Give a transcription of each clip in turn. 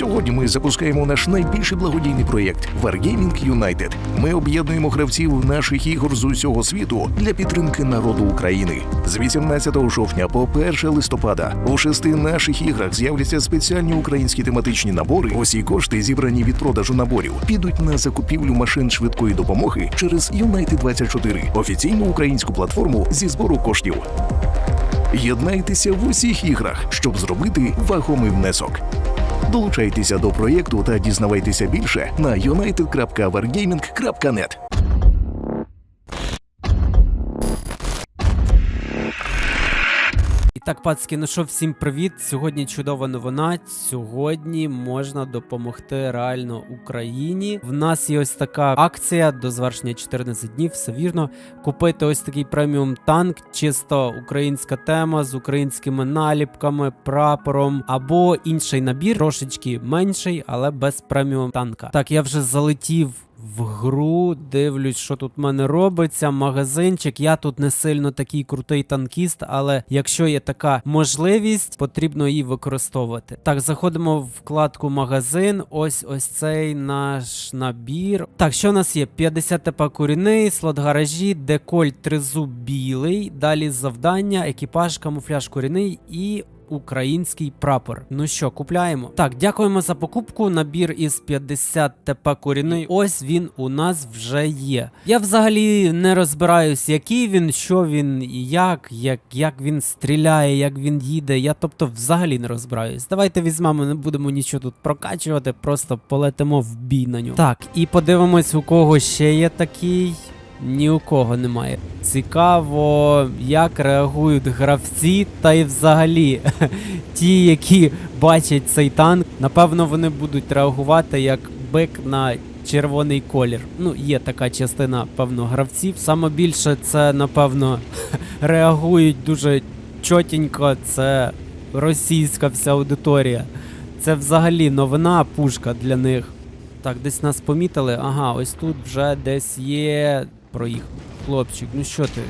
Сьогодні ми запускаємо наш найбільший благодійний проєкт Wargaming United. Ми об'єднуємо гравців наших ігор з усього світу для підтримки народу України. З 18 жовтня по 1 листопада у шести наших іграх з'являться спеціальні українські тематичні набори. Усі кошти, зібрані від продажу наборів, підуть на закупівлю машин швидкої допомоги через United 24 офіційну українську платформу зі збору коштів. Єднайтеся в усіх іграх, щоб зробити вагомий внесок. Долучайтеся до проєкту та дізнавайтеся більше на united.wargaming.net. І так, пацки, ну що, всім привіт. Сьогодні чудова новина. Сьогодні можна допомогти реально Україні. В нас є ось така акція до завершення 14 днів. Все вірно. Купити ось такий преміум танк, чисто українська тема з українськими наліпками, прапором або інший набір, трошечки менший, але без преміум танка. Так, я вже залетів в гру, дивлюсь, що тут в мене робиться. Магазинчик. Я тут не сильно такий крутий танкіст, але якщо є така можливість, потрібно її використовувати. Так, заходимо в вкладку магазин. Ось ось цей наш набір. Так, що у нас є? 50 ТП куріний, слот гаражі, деколь тризуб білий. Далі завдання, екіпаж, камуфляж куріний і український прапор. Ну що, купляємо? Так, дякуємо за покупку. Набір із 50 ТП корінний. Ось він у нас вже є. Я взагалі не розбираюсь, який він, що він як, як, як він стріляє, як він їде. Я тобто взагалі не розбираюсь. Давайте візьмемо, не будемо нічого тут прокачувати, просто полетимо в бій на нього. Так, і подивимось, у кого ще є такий. Ні у кого немає. Цікаво, як реагують гравці, та й взагалі ті, які бачать цей танк, напевно, вони будуть реагувати як бик на червоний колір. Ну, є така частина, певно, гравців. Саме більше це, напевно, реагують дуже чотенько. Це російська вся аудиторія. Це взагалі новина пушка для них. Так, десь нас помітили. Ага, ось тут вже десь є. Проїхав. Хлопчик, ну що ти?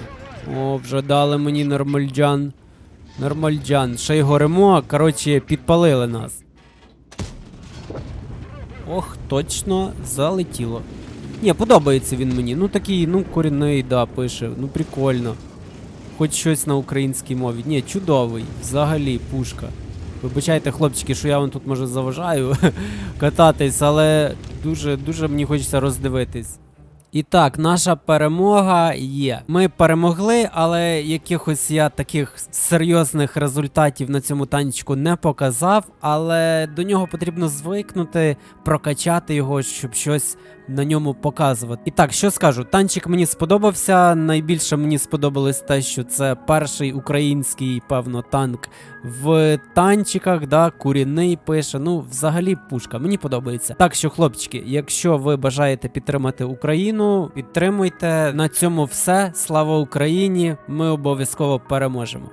О, вже дали мені нормальджан. Нормальджан. Ще й горемо, коротше, підпалили нас. Ох, точно залетіло. Ні, подобається він мені. Ну такий, ну, корінний, да, пише. Ну прикольно. Хоч щось на українській мові. Ні, чудовий. Взагалі, пушка. Вибачайте, хлопчики, що я вам тут може заважаю кататись, але дуже дуже мені хочеться роздивитись. І так, наша перемога є. Ми перемогли, але якихось я таких серйозних результатів на цьому танчику не показав. Але до нього потрібно звикнути, прокачати його, щоб щось на ньому показувати. І так, що скажу, танчик мені сподобався. Найбільше мені сподобалось те, що це перший український, певно, танк в танчиках, да, куріний пише. Ну, взагалі, пушка. Мені подобається. Так що, хлопчики, якщо ви бажаєте підтримати Україну, підтримуйте. На цьому все. Слава Україні! Ми обов'язково переможемо.